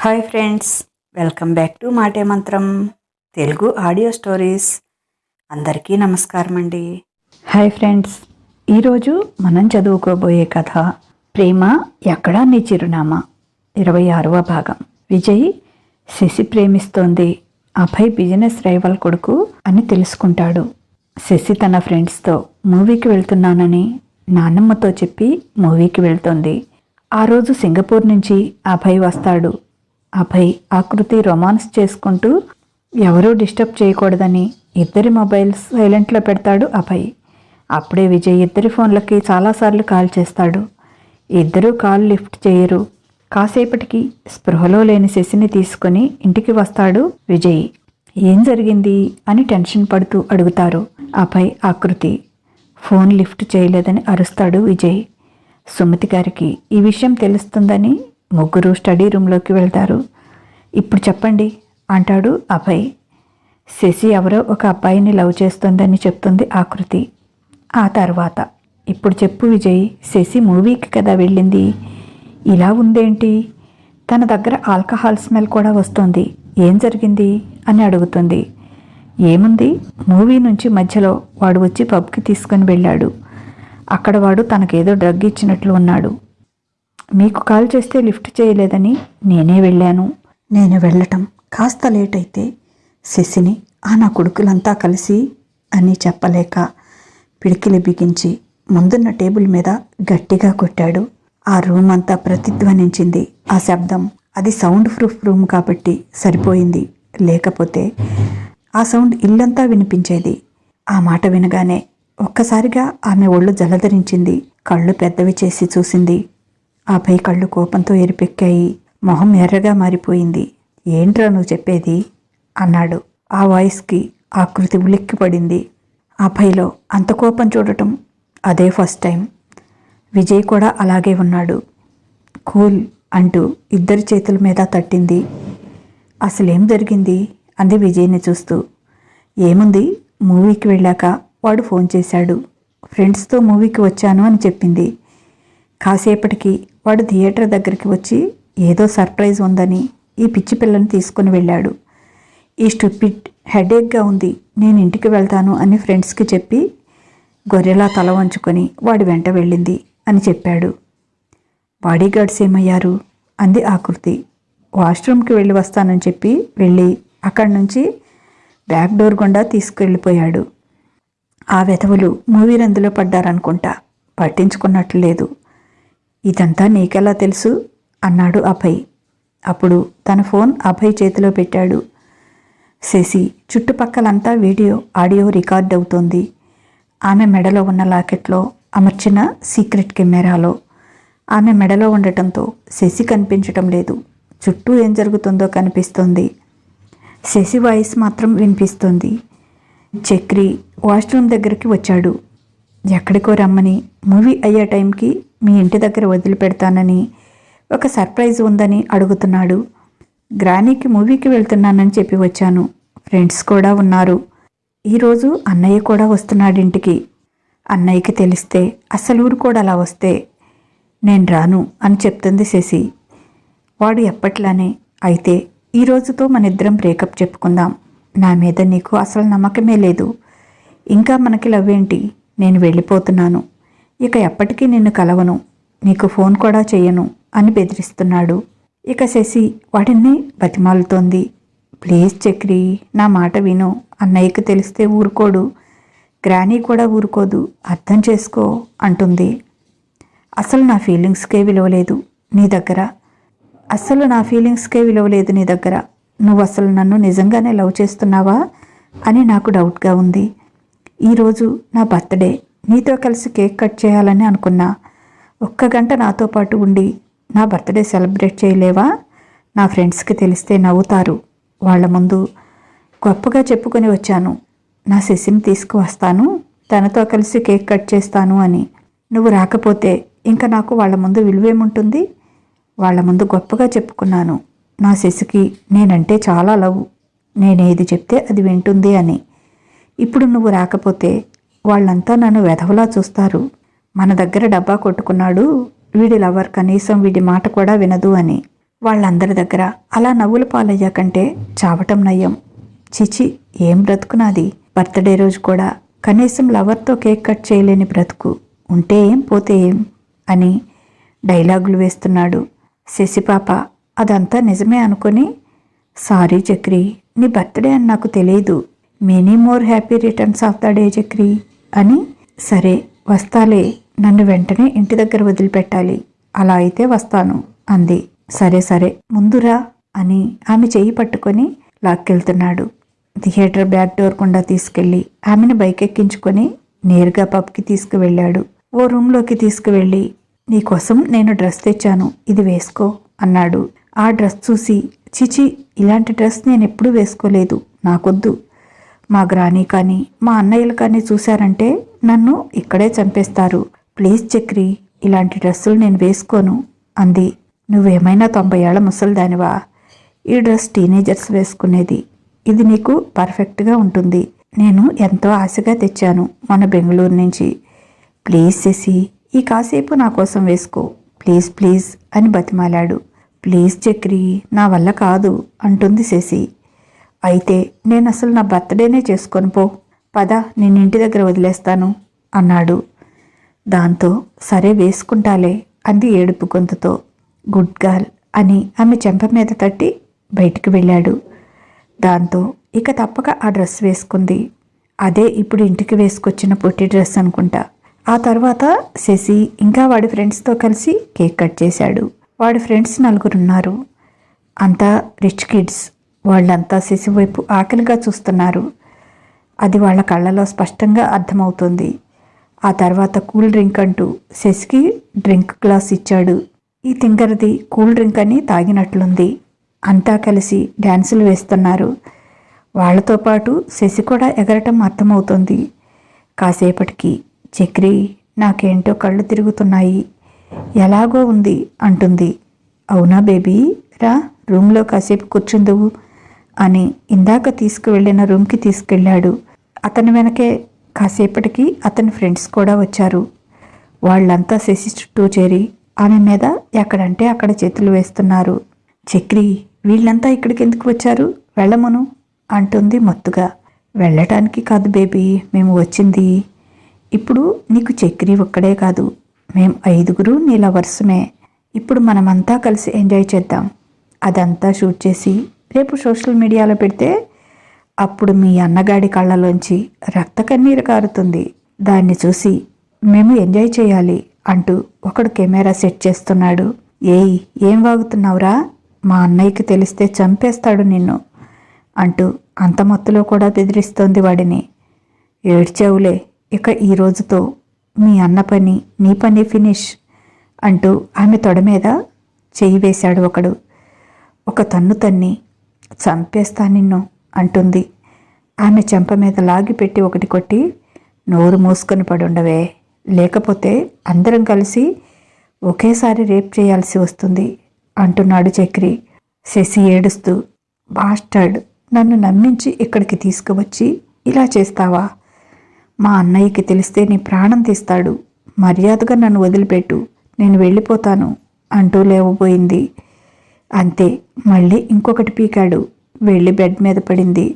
Hi friends welcome back to Maate Mantram Telugu audio stories. అందరికీ నమస్కారం అండి. Hi friends ఈరోజు మనం చదువుకోబోయే కథ ప్రేమ ఎక్కడా నీ చిరునామా? ఇరవై ఆరవ భాగం. విజయ్ శశి ప్రేమిస్తోంది. అభయ్ బిజినెస్ రైవల్ కొడుకు అని తెలుసుకుంటాడు. శశి తన ఫ్రెండ్స్తో మూవీకి వెళ్తున్నానని నాన్నమ్మతో చెప్పి మూవీకి వెళ్తోంది. ఆ రోజు సింగపూర్ నుంచి అభయ్ వస్తాడు. అభయ్ ఆకృతి రొమాన్స్ చేసుకుంటూ ఎవరూ డిస్టర్బ్ చేయకూడదని ఇద్దరి మొబైల్స్ సైలెంట్లో పెడతాడు అభయ్ అప్పుడే విజయ్ ఇద్దరి ఫోన్లకి చాలాసార్లు కాల్ చేస్తాడు. ఇద్దరూ కాల్ లిఫ్ట్ చేయరు. కాసేపటికి స్పృహలో లేని శశిని తీసుకొని ఇంటికి వస్తాడు విజయ్. ఏం జరిగింది? అని టెన్షన్ పడుతూ అడుగుతారు. అభయ్ ఆకృతి ఫోన్ లిఫ్ట్ చేయలేదని అరుస్తాడు విజయ్. సుమతి గారికి ఈ విషయం తెలుస్తుందని ముగ్గురు స్టడీ రూమ్లోకి వెళ్తారు. ఇప్పుడు చెప్పండి అంటాడు అభయ్. శశి ఎవరో ఒక అబ్బాయిని లవ్ చేస్తుందని చెప్తుంది ఆకృతి ఆ తర్వాత ఇప్పుడు చెప్పు విజయ్ శశి మూవీకి కదా వెళ్ళింది. ఇలా ఉందేంటి? తన దగ్గర ఆల్కహాల్ స్మెల్ కూడా వస్తుంది. ఏం జరిగింది? అని అడుగుతుంది. ఏముంది? మూవీ నుంచి మధ్యలో వాడు వచ్చి పబ్కి తీసుకొని వెళ్ళాడు. అక్కడ వాడు తనకేదో డ్రగ్ ఇచ్చినట్లు ఉన్నాడు. మీకు కాల్ చేస్తే లిఫ్ట్ చేయలేదని నేనే వెళ్ళాను. నేను వెళ్ళటం కాస్త లేట్ అయితే శశిని ఆ నా కొడుకులంతా కలిసి అని చెప్పలేక పిడికిలి బిగించి ముందున్న టేబుల్ మీద గట్టిగా కొట్టాడు. ఆ రూమ్ అంతా ప్రతిధ్వనించింది. ఆ శబ్దం అది సౌండ్ ప్రూఫ్ రూమ్ కాబట్టి సరిపోయింది. లేకపోతే ఆ సౌండ్ ఇల్లంతా వినిపించేది. ఆ మాట వినగానే ఒక్కసారిగా ఆమె ఒళ్ళు జలధరించింది. కళ్ళు పెద్దవి చేసి చూసింది. ఆపై కళ్ళు కోపంతో ఎరిపెక్కాయి. మొహం ఎర్రగా మారిపోయింది. ఏంట్రా నువ్వు చెప్పేది? అన్నాడు. ఆ వాయిస్కి ఆకృతి ఉలిక్కిపడింది ఆపైలో అంత కోపం చూడటం అదే ఫస్ట్ టైం. విజయ్ కూడా అలాగే ఉన్నాడు. కూల్ అంటూ ఇద్దరి చేతుల మీద తట్టింది. అసలేం జరిగింది? అంది విజయ్ని చూస్తూ. ఏముంది? మూవీకి వెళ్ళాక వాడు ఫోన్ చేశాడు. ఫ్రెండ్స్తో మూవీకి వచ్చాను అని చెప్పింది. కాసేపటికి వాడు థియేటర్ దగ్గరికి వచ్చి ఏదో సర్ప్రైజ్ ఉందని ఈ పిచ్చి పిల్లని తీసుకుని వెళ్ళాడు. ఈ స్టూపిడ్ హెడేక్గా ఉంది నేను ఇంటికి వెళ్తాను అని ఫ్రెండ్స్కి చెప్పి గొర్రెలా తల వంచుకొని వాడి వెంట వెళ్ళింది అని చెప్పాడు. బాడీగార్డ్స్ ఏమయ్యారు? అంది ఆకృతి. వాష్రూమ్కి వెళ్ళి వస్తానని చెప్పి వెళ్ళి అక్కడి నుంచి బ్యాక్ డోర్ గుండా తీసుకెళ్ళిపోయాడు. ఆ వెధవులు మూవీ రందులో పడ్డారనుకుంటా. పట్టించుకున్నట్లు లేదు. ఇదంతా నీకెలా తెలుసు? అన్నాడు అభయ్. అప్పుడు తన ఫోన్ అభయ్ చేతిలో పెట్టాడు. శశి చుట్టుపక్కలంతా వీడియో ఆడియో రికార్డ్ అవుతోంది ఆమె మెడలో ఉన్న లాకెట్లో అమర్చిన సీక్రెట్ కెమెరాలో. ఆమె మెడలో ఉండటంతో శశి కనిపించటం లేదు. చుట్టూ ఏం జరుగుతుందో కనిపిస్తుంది. శశి వాయిస్ మాత్రం వినిపిస్తుంది. చక్రి వాష్రూమ్ దగ్గరికి వచ్చాడు. ఎక్కడికో రమ్మని మూవీ అయ్యే టైంకి మీ ఇంటి దగ్గర వదిలిపెడతానని ఒక సర్ప్రైజ్ ఉందని అడుగుతున్నాడు. గ్రానీకి మూవీకి వెళ్తున్నానని చెప్పి వచ్చాను. ఫ్రెండ్స్ కూడా ఉన్నారు. ఈరోజు అన్నయ్య కూడా వస్తున్నాడు ఇంటికి. అన్నయ్యకి తెలిస్తే అసలు ఊరు కూడా అలా వస్తే నేను రాను అని చెప్తుంది శశి. వాడు ఎప్పట్లానే అయితే ఈ రోజుతో మన ఇద్దరం బ్రేకప్ చెప్పుకుందాం. నా మీద నీకు అసలు నమ్మకమే లేదు. ఇంకా మనకి లవ్ ఏంటి? నేను వెళ్ళిపోతున్నాను. ఇక ఎప్పటికీ నిన్ను కలవను నీకు ఫోన్ కూడా చేయను అని బెదిరిస్తున్నాడు. ఇక శశి వాడిని బతిమాలుతోంది. ప్లీజ్ చక్రి నా మాట విను. అన్నయ్యకి తెలిస్తే ఊరుకోడు. గ్రానీ కూడా ఊరుకోదు. అర్థం చేసుకో అంటుంది. అసలు నా ఫీలింగ్స్కే విలువలేదు నీ దగ్గర. అస్సలు నా ఫీలింగ్స్కే విలువలేదు నీ దగ్గర. నువ్వు అసలు నన్ను నిజంగానే లవ్ చేస్తున్నావా? అని నాకు డౌట్గా ఉంది. ఈరోజు నా బర్త్డే. నీతో కలిసి కేక్ కట్ చేయాలని అనుకున్నా. ఒక్క గంట నాతో పాటు ఉండి నా బర్త్డే సెలబ్రేట్ చేయలేవా? నా ఫ్రెండ్స్కి తెలిస్తే నవ్వుతారు. వాళ్ళ ముందు గొప్పగా చెప్పుకొని వచ్చాను. నా శిశిని తీసుకువస్తాను తనతో కలిసి కేక్ కట్ చేస్తాను అని. నువ్వు రాకపోతే ఇంకా నాకు వాళ్ళ ముందు విలువేముంటుంది? వాళ్ళ ముందు గొప్పగా చెప్పుకున్నాను. నా శశికి నేనంటే చాలా లవ్. నేనేది చెప్తే అది వింటుంది అని. ఇప్పుడు నువ్వు రాకపోతే వాళ్ళంతా నన్ను వెధవలా చూస్తారు. మన దగ్గర డబ్బా కొట్టుకున్నాడు. వీడి లవర్ కనీసం వీడి మాట కూడా వినదు అని. వాళ్ళందరి దగ్గర అలా నవ్వుల పాలయ్యాకంటే చావటం నయ్యం చిచి ఏం బ్రతుకునాది బర్త్డే రోజు కూడా కనీసం లవర్తో కేక్ కట్ చేయలేని బ్రతుకు. ఉంటే ఏం పోతే ఏం? అని డైలాగులు వేస్తున్నాడు. శశిపాప అదంతా నిజమే అనుకొని సారీ చక్రి నీ బర్త్డే అని నాకు తెలియదు many more happy returns of the day Chakri? అని సరే వస్తాలే నన్ను వెంటనే ఇంటి దగ్గర వదిలిపెట్టాలి. అలా అయితే వస్తాను అంది. సరే సరే ముందురా అని ఆమె చెయ్యి పట్టుకొని లాక్కెళ్తున్నాడు. థియేటర్ బ్యాక్ డోర్ గుండా తీసుకెళ్ళి ఆమెను బైక్ ఎక్కించుకొని నేరుగా పబ్కి తీసుకువెళ్ళాడు. ఓ రూమ్లోకి తీసుకువెళ్ళి నీకోసం నేను డ్రెస్ తెచ్చాను ఇది వేసుకో అన్నాడు. ఆ డ్రెస్ చూసి చిచి ఇలాంటి డ్రెస్ నేను ఎప్పుడూ వేసుకోలేదు నాకొద్దు మా గ్రాని కానీ మా అన్నయ్యలు కానీ చూశారంటే నన్ను ఇక్కడే చంపేస్తారు. ప్లీజ్ చక్రి ఇలాంటి డ్రెస్సులు నేను వేసుకోను అంది. నువ్వేమైనా తొంభై ఏళ్ళ ముసలిదానివా? ఈ డ్రెస్ టీనేజర్స్ వేసుకునేది. ఇది నీకు పర్ఫెక్ట్గా ఉంటుంది. నేను ఎంతో ఆశగా తెచ్చాను మన బెంగళూరు నుంచి. ప్లీజ్ చేసి ఈ కాసేపు నా కోసం వేసుకో. ప్లీజ్ ప్లీజ్ అని బతిమాలాడు. ప్లీజ్ చక్రి నా వల్ల కాదు అంటుంది శశి. అయితే నేను అసలు నా బర్త్డేనే చేసుకొని పో. పద నేను ఇంటి దగ్గర వదిలేస్తాను అన్నాడు. దాంతో సరే వేసుకుంటాలే అంది ఏడుపు గొంతుతో. గుడ్ గర్ల్ అని ఆమె చెంప మీద తట్టి బయటికి వెళ్ళాడు. దాంతో ఇక తప్పక ఆ డ్రెస్ వేసుకుంది. అదే ఇప్పుడు ఇంటికి వేసుకొచ్చిన పొట్టి డ్రెస్ అనుకుంటా. ఆ తర్వాత శశి ఇంకా వాడి ఫ్రెండ్స్తో కలిసి కేక్ కట్ చేశాడు. వాడి ఫ్రెండ్స్ నలుగురున్నారు. అంతా రిచ్ కిడ్స్. వాళ్ళంతా శశి వైపు ఆకలిగా చూస్తున్నారు. అది వాళ్ళ కళ్ళలో స్పష్టంగా అర్థమవుతుంది. ఆ తర్వాత కూల్ డ్రింక్ అంటూ శశికి డ్రింక్ గ్లాస్ ఇచ్చాడు. ఈ తింగరది కూల్ డ్రింక్ అని తాగినట్లుంది. అంతా కలిసి డ్యాన్సులు వేస్తున్నారు. వాళ్ళతో పాటు శశి కూడా ఎగరటం అర్థమవుతుంది. కాసేపటికి చక్రి నాకేంటో కళ్ళు తిరుగుతున్నాయి. ఎలాగో ఉంది అంటుంది. అవునా బేబీ? రా రూమ్లో కాసేపు కూర్చుందువు. అని ఇందాక తీసుకువెళ్ళిన రూమ్కి తీసుకెళ్ళాడు. అతని వెనకే కాసేపటికి అతని ఫ్రెండ్స్ కూడా వచ్చారు. వాళ్ళంతా శశి చుట్టూ చేరి ఆమె మీద ఎక్కడంటే అక్కడ చేతులు వేస్తున్నారు. చక్రి వీళ్ళంతా ఇక్కడికి ఎందుకు వచ్చారు? వెళ్ళమను అంటుంది మత్తుగా. వెళ్ళటానికి కాదు బేబీ మేము వచ్చింది. ఇప్పుడు నీకు చక్రి ఒక్కడే కాదు మేం ఐదుగురు నీ లవర్స్మే. ఇప్పుడు మనమంతా కలిసి ఎంజాయ్ చేద్దాం. అదంతా షూట్ చేసి రేపు సోషల్ మీడియాలో పెడితే అప్పుడు మీ అన్నగాడి కళ్ళలోంచి రక్త కన్నీరు కారుతుంది. దాన్ని చూసి మేము ఎంజాయ్ చేయాలి అంటూ ఒకడు కెమెరా సెట్ చేస్తున్నాడు. ఏయ్ ఏం వాగుతున్నావురా? మా అన్నయ్యకి తెలిస్తే చంపేస్తాడు నిన్ను అంటూ అంత మత్తులో కూడా బెదిరిస్తోంది వాడిని. ఏడ్చావులే ఇక ఈ రోజుతో మీ అన్న పని నీ పని ఫినిష్ అంటూ ఆమె తొడ మీద చెయ్యి వేశాడు ఒకడు. ఒక తన్ను తన్ని చంపేస్తా నిన్ను అంటుంది. ఆమె చెంప మీద లాగి పెట్టి ఒకటి కొట్టి నోరు మూసుకొని పడుండవే లేకపోతే అందరం కలిసి ఒకేసారి రేప్ చేయాల్సి వస్తుంది అంటున్నాడు చక్రి. శశి ఏడుస్తూ బాస్టర్డ్ నన్ను నమ్మించి ఇక్కడికి తీసుకువచ్చి ఇలా చేస్తావా? మా అన్నయ్యకి తెలిస్తే నీ ప్రాణం తీస్తాడు. మర్యాదగా నన్ను వదిలిపెట్టు. నేను వెళ్ళిపోతాను. అంటూ లేవబోయింది. అంతే మళ్ళీ ఇంకొకటి పీకాడు. వెళ్ళి బెడ్ మీద పడింది.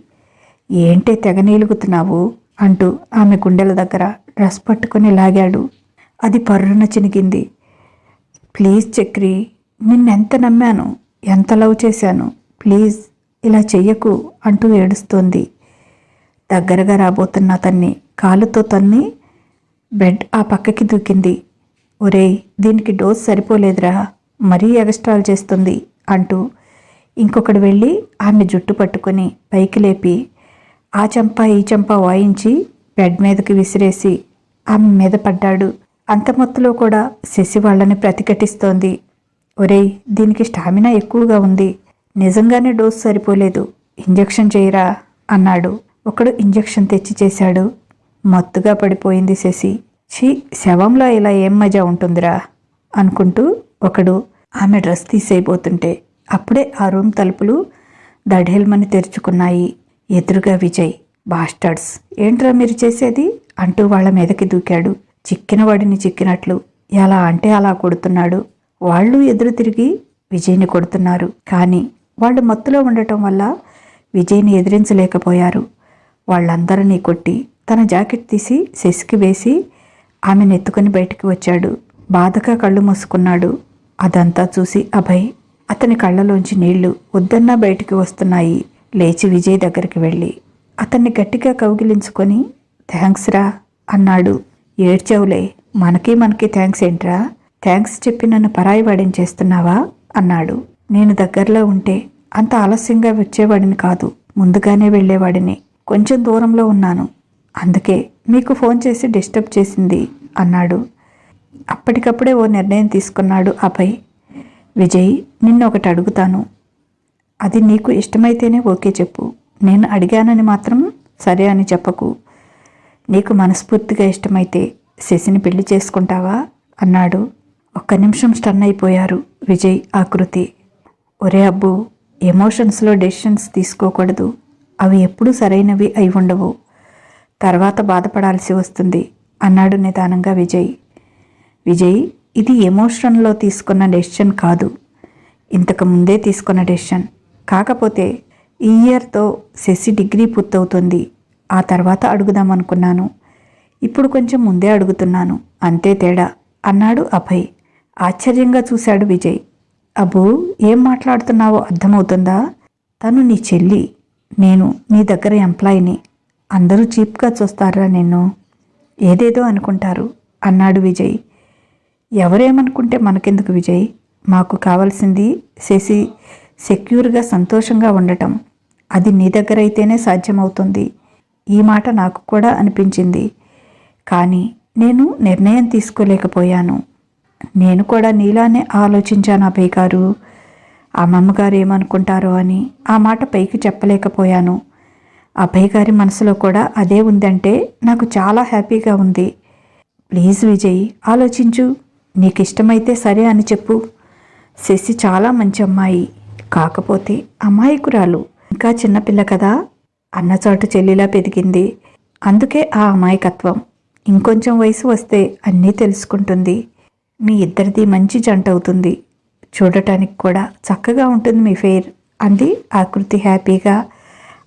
ఏంటి తెగ నీలుగుతున్నావు? అంటూ ఆమె గుండెల దగ్గర డ్రెస్ పట్టుకొని లాగాడు. అది పర్రున చినిగింది. ప్లీజ్ చక్రి నిన్నెంత నమ్మాను? ఎంత లవ్ చేశాను? ప్లీజ్ ఇలా చెయ్యకు అంటూ ఏడుస్తోంది. దగ్గరగా రాబోతున్న అతన్ని కాలుతో తన్ని బెడ్ ఆ పక్కకి దూకింది. ఒరేయ్ దీనికి డోస్ సరిపోలేదురా. మరీ ఎగస్ట్రాల్ చేస్తుంది. అంటూ ఇంకొకడు వెళ్ళి ఆమె జుట్టు పట్టుకొని పైకి లేపి ఆ చెంప ఈ చెంప వాయించి బెడ్ మీదకి విసిరేసి ఆమె మీద పడ్డాడు. అంత మొత్తలో కూడా శశి వాళ్ళని ప్రతిఘటిస్తోంది. ఒరేయ్ దీనికి స్టామినా ఎక్కువగా ఉంది. నిజంగానే డోస్ సరిపోలేదు. ఇంజెక్షన్ చేయరా? అన్నాడు. ఒకడు ఇంజెక్షన్ తెచ్చి చేశాడు. మత్తుగా పడిపోయింది శశి. ఛీ శవంలో ఇలా ఏం మజా ఉంటుందిరా? అనుకుంటూ ఒకడు ఆమె డ్రెస్ తీసేయబోతుంటే అప్పుడే ఆ రూమ్ తలుపులు దఢేల్మని తెరుచుకున్నాయి. ఎదురుగా విజయ్ బాస్టర్డ్స్ ఏంట్రా మీరు చేసేది? అంటూ వాళ్ళ మీదకి దూకాడు. చిక్కిన వాడిని చిక్కినట్లు ఎలా అంటే అలా కొడుతున్నాడు. వాళ్ళు ఎదురు తిరిగి విజయ్ని కొడుతున్నారు. కానీ వాళ్ళు మత్తులో ఉండటం వల్ల విజయ్ని ఎదిరించలేకపోయారు. వాళ్ళందరినీ కొట్టి తన జాకెట్ తీసి శశికి వేసి ఆమెను ఎత్తుకుని బయటికి వచ్చాడు. బాధగా కళ్ళు మూసుకున్నాడు. అదంతా చూసి అభయ్ అతని కళ్ళలోంచి నీళ్ళు వద్దన్నా బయటికి వస్తున్నాయి. లేచి విజయ్ దగ్గరికి వెళ్ళి అతన్ని గట్టిగా కౌగిలించుకొని థ్యాంక్స్ రా అన్నాడు. ఏడ్చావులే మనకి మనకి థ్యాంక్స్ ఏంట్రా? థ్యాంక్స్ చెప్పి నన్ను పరాయి వాడిని చేస్తున్నావా అన్నాడు. నేను దగ్గరలో ఉంటే అంత ఆలస్యంగా వచ్చేవాడిని కాదు. ముందుగానే వెళ్ళేవాడిని. కొంచెం దూరంలో ఉన్నాను. అందుకే మీకు ఫోన్ చేసి డిస్టర్బ్ చేసింది అన్నాడు. అప్పటికప్పుడే ఓ నిర్ణయం తీసుకున్నాడు అభయ్. విజయ్ నిన్ను ఒకటి అడుగుతాను. అది నీకు ఇష్టమైతేనే ఓకే చెప్పు. నేను అడిగానని మాత్రం సరే అని చెప్పకు. నీకు మనస్ఫూర్తిగా ఇష్టమైతే శశిని పెళ్ళి చేసుకుంటావా? అన్నాడు. ఒక్క నిమిషం స్టన్ అయిపోయారు విజయ్ ఆకృతి ఒరే అబ్బు ఎమోషన్స్లో డెసిషన్స్ తీసుకోకూడదు. అవి ఎప్పుడూ సరైనవి అయి ఉండవు. తర్వాత బాధపడాల్సి వస్తుంది అన్నాడు నిదానంగా విజయ్. విజయ్ ఇది ఎమోషన్లో తీసుకున్న డెసిషన్ కాదు. ఇంతకు ముందే తీసుకున్న డెసిషన్. కాకపోతే ఈ ఇయర్తో శశి డిగ్రీ పూర్తవుతుంది. ఆ తర్వాత అడుగుదామనుకున్నాను. ఇప్పుడు కొంచెం ముందే అడుగుతున్నాను. అంతే తేడా అన్నాడు అభయ్. ఆశ్చర్యంగా చూశాడు విజయ్. అబ్బు ఏం మాట్లాడుతున్నావో అర్థమవుతుందా? తను నీ చెల్లి. నేను నీ దగ్గర ఎంప్లాయీని. అందరూ చీప్గా చూస్తారా నిన్ను? ఏదేదో అనుకుంటారు అన్నాడు విజయ్. ఎవరేమనుకుంటే మనకెందుకు విజయ్? మాకు కావాల్సింది శశి సెక్యూర్గా సంతోషంగా ఉండటం. అది నీ దగ్గర అయితేనే సాధ్యమవుతుంది. ఈ మాట నాకు కూడా అనిపించింది. కానీ నేను నిర్ణయం తీసుకోలేకపోయాను. నేను కూడా నీలానే ఆలోచించాను అభయ్ గారు అమ్మమ్మగారు ఏమనుకుంటారో అని ఆ మాట పైకి చెప్పలేకపోయాను. అభయ్ గారి మనసులో కూడా అదే ఉందంటే నాకు చాలా హ్యాపీగా ఉంది. ప్లీజ్ విజయ్ ఆలోచించు. నీకు ఇష్టమైతే సరే అని చెప్పు. శశి చాలా మంచి అమ్మాయి కాకపోతే అమాయకురాలు. ఇంకా చిన్నపిల్ల కదా? అన్నచోట చెల్లిలా పెరిగింది. అందుకే ఆ అమాయకత్వం. ఇంకొంచెం వయసు వస్తే అన్నీ తెలుసుకుంటుంది. మీ ఇద్దరిది మంచి జంట అవుతుంది. చూడటానికి కూడా చక్కగా ఉంటుంది మీ ఫేర్ అంది ఆకృతి హ్యాపీగా.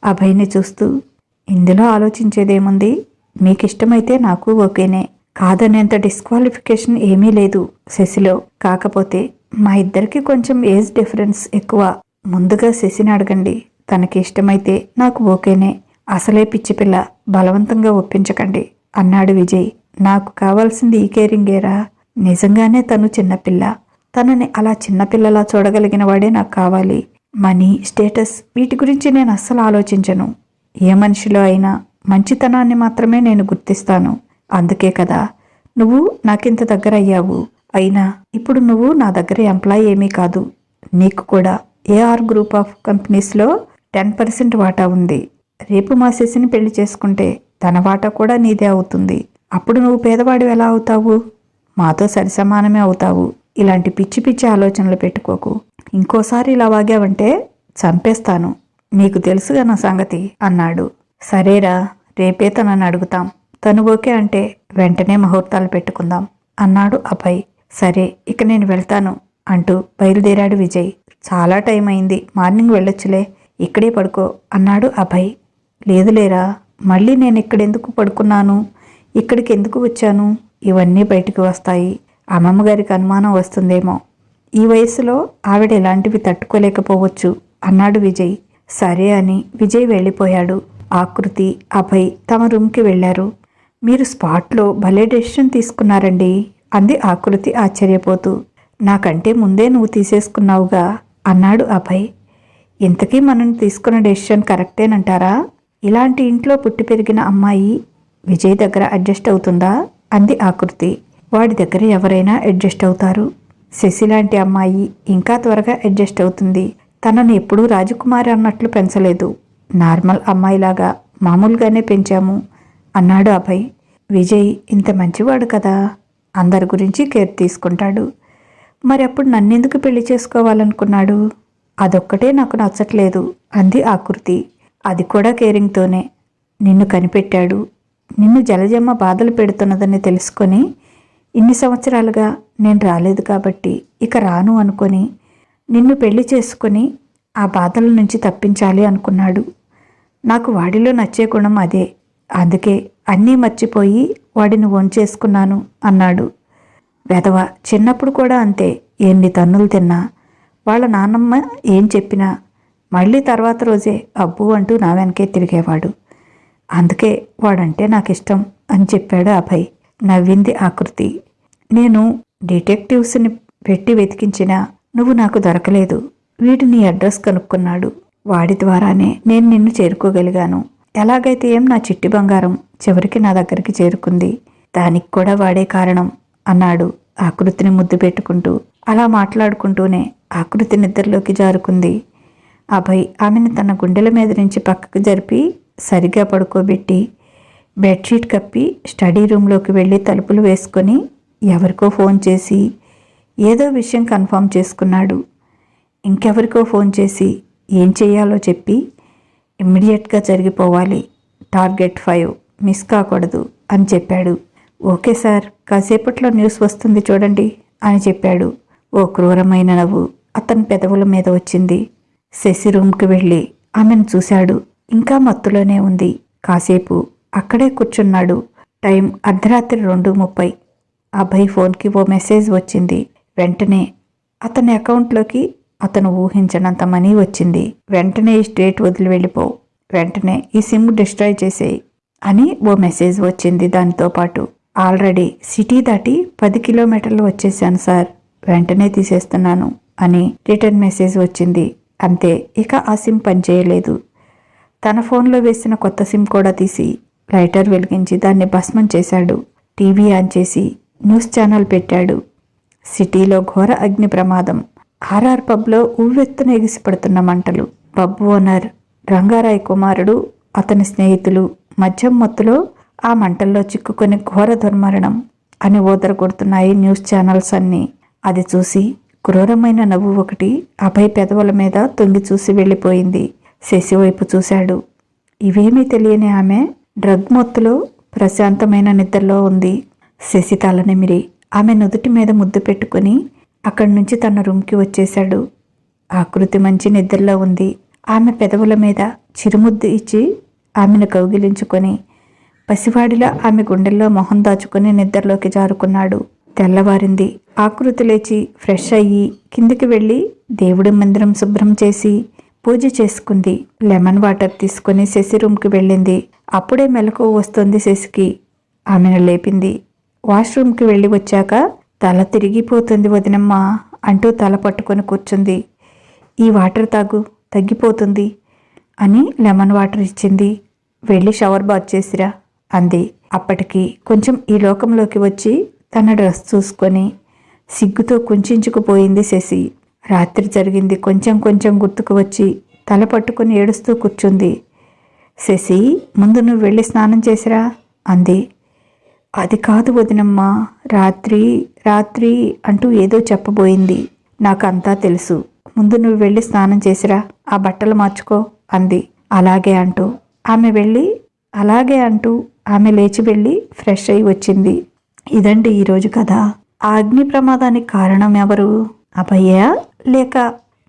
అభయ్ని చూస్తూ ఇందులో ఆలోచించేదేముంది? మీకు ఇష్టమైతే నాకు ఓకేనే. కాదనేంత డిస్క్వాలిఫికేషన్ ఏమీ లేదు శశిలో. కాకపోతే మా ఇద్దరికి కొంచెం ఏజ్ డిఫరెన్స్ ఎక్కువ. ముందుగా శశిని అడగండి. తనకి ఇష్టమైతే నాకు ఓకేనే. అసలే పిచ్చిపిల్ల బలవంతంగా ఒప్పించకండి అన్నాడు విజయ్. నాకు కావాల్సింది ఈ కేరింగేరా నిజంగానే తను చిన్నపిల్ల తనని అలా చిన్నపిల్లలా చూడగలిగిన వాడే నాకు కావాలి. మనీ స్టేటస్ వీటి గురించి నేను అస్సలు ఆలోచించను. ఏ మనిషిలో అయినా మంచితనాన్ని మాత్రమే నేను గుర్తిస్తాను. అందుకే కదా నువ్వు నాకింత దగ్గర అయ్యావు అయినా ఇప్పుడు నువ్వు నా దగ్గర ఎంప్లాయీ ఏమీ కాదు. నీకు కూడా ఏఆర్ గ్రూప్ ఆఫ్ కంపెనీస్లో టెన్ పర్సెంట్ వాటా ఉంది. రేపు మా శశిని పెళ్ళి చేసుకుంటే తన వాటా కూడా నీదే అవుతుంది. అప్పుడు నువ్వు పేదవాడు ఎలా అవుతావు? మాతో సరిసమానమే అవుతావు. ఇలాంటి పిచ్చి పిచ్చి ఆలోచనలు పెట్టుకోకు. ఇంకోసారి ఇలా వాగావంటే చంపేస్తాను. నీకు తెలుసుగా నా సంగతి అన్నాడు. సరేరా రేపే తనని అడుగుతాం. తను ఓకే అంటే వెంటనే ముహూర్తాలు పెట్టుకుందాం అన్నాడు అభయ్. సరే ఇక నేను వెళ్తాను అంటూ బయలుదేరాడు విజయ్. చాలా టైం అయింది మార్నింగ్ వెళ్ళొచ్చులే ఇక్కడే పడుకో అన్నాడు అభయ్. లేదులేరా మళ్ళీ నేను ఇక్కడెందుకు పడుకున్నాను? ఇక్కడికి ఎందుకు వచ్చాను? ఇవన్నీ బయటికి వస్తాయి. అమ్మమ్మ గారికి అనుమానం వస్తుందేమో. ఈ వయసులో ఆవిడ ఇలాంటివి తట్టుకోలేకపోవచ్చు అన్నాడు విజయ్. సరే అని విజయ్ వెళ్ళిపోయాడు. ఆకృతి అభయ్ తమ రూమ్కి వెళ్ళారు. మీరు స్పాట్లో భలే డెసిషన్ తీసుకున్నారండి అంది ఆకృతి ఆశ్చర్యపోతూ. నాకంటే ముందే నువ్వు తీసేసుకున్నావుగా అన్నాడు అభయ్. ఇంతకీ మనం తీసుకున్న డెసిషన్ కరెక్టేనంటారా? ఇలాంటి ఇంట్లో పుట్టి పెరిగిన అమ్మాయి విజయ్ దగ్గర అడ్జస్ట్ అవుతుందా? అంది ఆకృతి. వాడి దగ్గర ఎవరైనా అడ్జస్ట్ అవుతారు. శశి లాంటి అమ్మాయి ఇంకా త్వరగా అడ్జస్ట్ అవుతుంది. తనను ఎప్పుడూ రాజకుమారి అన్నట్లు పెంచలేదు. నార్మల్ అమ్మాయిలాగా మామూలుగానే పెంచాము. అన్నాడు అభయ్. విజయ్ ఇంత మంచివాడు కదా. అందరి గురించి కేర్ తీసుకుంటాడు. మరి అప్పుడు నన్నెందుకు పెళ్ళి చేసుకోవాలనుకున్నాడు? అదొక్కటే నాకు నచ్చట్లేదు అంది ఆకృతి అది కూడా కేరింగ్తోనే. నిన్ను కనిపెట్టాడు. నిన్ను జలజమ్మ బాధలు పెడుతున్నదని తెలుసుకొని ఇన్ని సంవత్సరాలుగా నేను రాలేదు కాబట్టి ఇక రాను అనుకొని నిన్ను పెళ్ళి చేసుకొని ఆ బాధల నుంచి తప్పించాలి అనుకున్నాడు. నాకు వాడిలో నచ్చే గుణం అదే. అందుకే అన్నీ మర్చిపోయి వాడిని వంచేసుకున్నాను అన్నాడు. వెధవ చిన్నప్పుడు కూడా అంతే ఎన్ని తన్నులు తిన్నా. వాళ్ళ నాన్నమ్మ ఏం చెప్పినా మళ్ళీ తర్వాత రోజే అబ్బు అంటూ నా వెనకే తిరిగేవాడు. అందుకే వాడంటే నాకు ఇష్టం అని చెప్పాడు అభయ్. నవ్వింది ఆకృతి నేను డిటెక్టివ్స్ని పెట్టి వెతికించినా నువ్వు నాకు దొరకలేదు. వీడు నీ అడ్రస్ కనుక్కున్నాడు. వాడి ద్వారానే నేను నిన్ను చేరుకోగలిగాను. ఎలాగైతే ఏం నా చిట్టి బంగారం చివరికి నా దగ్గరికి చేరుకుంది దానికి కూడా వాడే కారణం అన్నాడు ఆకృతిని ముద్దు పెట్టుకుంటూ. అలా మాట్లాడుకుంటూనే ఆకృతి నిద్రలోకి జారుకుంది. అభయ్ ఆమెను తన గుండెల మీద నుంచి పక్కకు జరిపి సరిగా పడుకోబెట్టి బెడ్షీట్ కప్పి స్టడీ రూమ్లోకి వెళ్ళి తలుపులు వేసుకొని ఎవరికో ఫోన్ చేసి ఏదో విషయం కన్ఫర్మ్ చేసుకున్నాడు. ఇంకెవరికో ఫోన్ చేసి ఏం చేయాలో చెప్పి ఇమ్మీడియట్గా జరిగిపోవాలి. టార్గెట్ ఫైవ్ మిస్ కాకూడదు అని చెప్పాడు. ఓకే సార్ కాసేపట్లో న్యూస్ వస్తుంది చూడండి అని చెప్పాడు. ఓ క్రూరమైన నవ్వు అతని పెదవుల మీద వచ్చింది. శశి రూమ్కి వెళ్ళి ఆమెను చూశాడు. ఇంకా మత్తులోనే ఉంది. కాసేపు అక్కడే కూర్చున్నాడు. టైం అర్ధరాత్రి రెండు ముప్పై. అభయ్ ఫోన్కి ఓ మెసేజ్ వచ్చింది. వెంటనే అతని అకౌంట్లోకి అతను ఊహించనంత మనీ వచ్చింది. వెంటనే ఈ స్టేట్ వదిలి వెళ్ళిపో. వెంటనే ఈ సిమ్ డిస్ట్రాయ్ చేసేయి అని ఓ మెసేజ్ వచ్చింది దానితో పాటు. ఆల్రెడీ సిటీ దాటి పది కిలోమీటర్లు వచ్చేసాను సార్. వెంటనే తీసేస్తున్నాను అని రిటర్న్ మెసేజ్ వచ్చింది. అంతే ఇక ఆ సిమ్ పనిచేయలేదు తన ఫోన్లో వేసిన కొత్త సిమ్ కూడా తీసి లైటర్ వెలిగించి దాన్ని భస్మం చేశాడు. టీవీ ఆన్ చేసి న్యూస్ ఛానల్ పెట్టాడు. సిటీలో ఘోర అగ్ని ప్రమాదం. ఆర్ఆర్ పబ్లో ఉవ్వెత్తున ఎగిసిపడుతున్న మంటలు. పబ్ ఓనర్ రంగారాయ్ కుమారుడు అతని స్నేహితులు మద్యం మత్తులో ఆ మంటల్లో చిక్కుకొని ఘోర దుర్మరణం అని ఓదరగొడుతున్నాయి న్యూస్ ఛానల్స్ అన్నీ. అది చూసి క్రూరమైన నవ్వు ఒకటి అభయ పెదవుల మీద తొంగి చూసి వెళ్ళిపోయింది. శశి వైపు చూశాడు. ఇవేమీ తెలియని ఆమె డ్రగ్ మొత్తులో ప్రశాంతమైన నిద్రలో ఉంది. శశి తలనిమిరి ఆమె నుదుటి మీద ముద్దు పెట్టుకుని అక్కడి నుంచి తన రూమ్కి వచ్చేశాడు. ఆకృతి మంచి నిద్రలో ఉంది. ఆమె పెదవుల మీద చిరుముద్దు ఇచ్చి ఆమెను కౌగిలించుకొని పసివాడిలో ఆమె గుండెల్లో మొహం దాచుకుని నిద్రలోకి జారుకున్నాడు. తెల్లవారింది. ఆకృతి లేచి ఫ్రెష్ అయ్యి కిందికి వెళ్ళి దేవుడి మందిరం శుభ్రం చేసి పూజ చేసుకుంది. లెమన్ వాటర్ తీసుకుని శశి రూమ్కి వెళ్ళింది. అప్పుడే మెలకు వస్తుంది శశికి. ఆమెను లేపింది. వాష్రూమ్కి వెళ్ళి వచ్చాక తల తిరిగిపోతుంది వదినమ్మ అంటూ తల పట్టుకొని కూర్చుంది. ఈ వాటర్ తాగు తగ్గిపోతుంది అని లెమన్ వాటర్ ఇచ్చింది. వెళ్ళి షవర్ బాత్ చేసిరా అంది. అప్పటికి కొంచెం ఈ లోకంలోకి వచ్చి తన డ్రెస్ చూసుకొని సిగ్గుతో కుంచుకుపోయింది శశి. రాత్రి జరిగింది కొంచెం కొంచెం గుర్తుకు వచ్చి తల పట్టుకుని ఏడుస్తూ కూర్చుంది. శశి ముందు నువ్వు వెళ్ళి స్నానం చేసిరా అంది. అది కాదు వదినమ్మా రాత్రి రాత్రి అంటూ ఏదో చెప్పబోయింది. నాకు అంతా తెలుసు. ముందు నువ్వు వెళ్ళి స్నానం చేసిరా. ఆ బట్టలు మార్చుకో అంది. అలాగే అంటూ. ఆమె వెళ్ళి అలాగే అంటూ ఆమె లేచి వెళ్ళి ఫ్రెష్ అయి వచ్చింది. ఇదండి ఈరోజు కథ. ఆ అగ్ని ప్రమాదానికి కారణం ఎవరు? అభయ్య లేక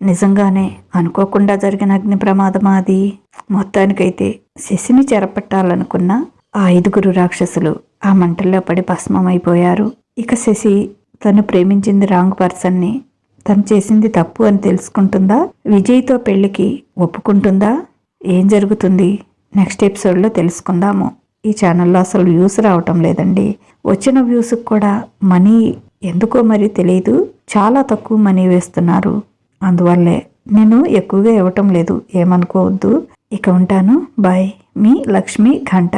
నిజంగానే అనుకోకుండా జరిగిన అగ్ని ప్రమాదమా అది? మొత్తానికైతే శశిని చెరపట్టాలనుకున్న ఆ ఐదుగురు రాక్షసులు ఆ మంటల్లో పడి భస్మమైపోయారు. ఇక శశి తను ప్రేమించింది రాంగ్ పర్సన్ని. తను చేసింది తప్పు అని తెలుసుకుంటుందా? విజయ్తో పెళ్ళికి ఒప్పుకుంటుందా? ఏం జరుగుతుంది? నెక్స్ట్ ఎపిసోడ్లో తెలుసుకుందాము. ఈ ఛానల్లో అసలు వ్యూస్ రావటం లేదండి. వచ్చిన వ్యూస్కి కూడా మనీ ఎందుకో మరి తెలియదు చాలా తక్కువ మనీ వేస్తున్నారు. అందువల్లే నేను ఎక్కువగా ఇవ్వటం లేదు. ఏమనుకోవద్దు. ఇక ఉంటాను. బాయ్. మీ లక్ష్మి ఘంట.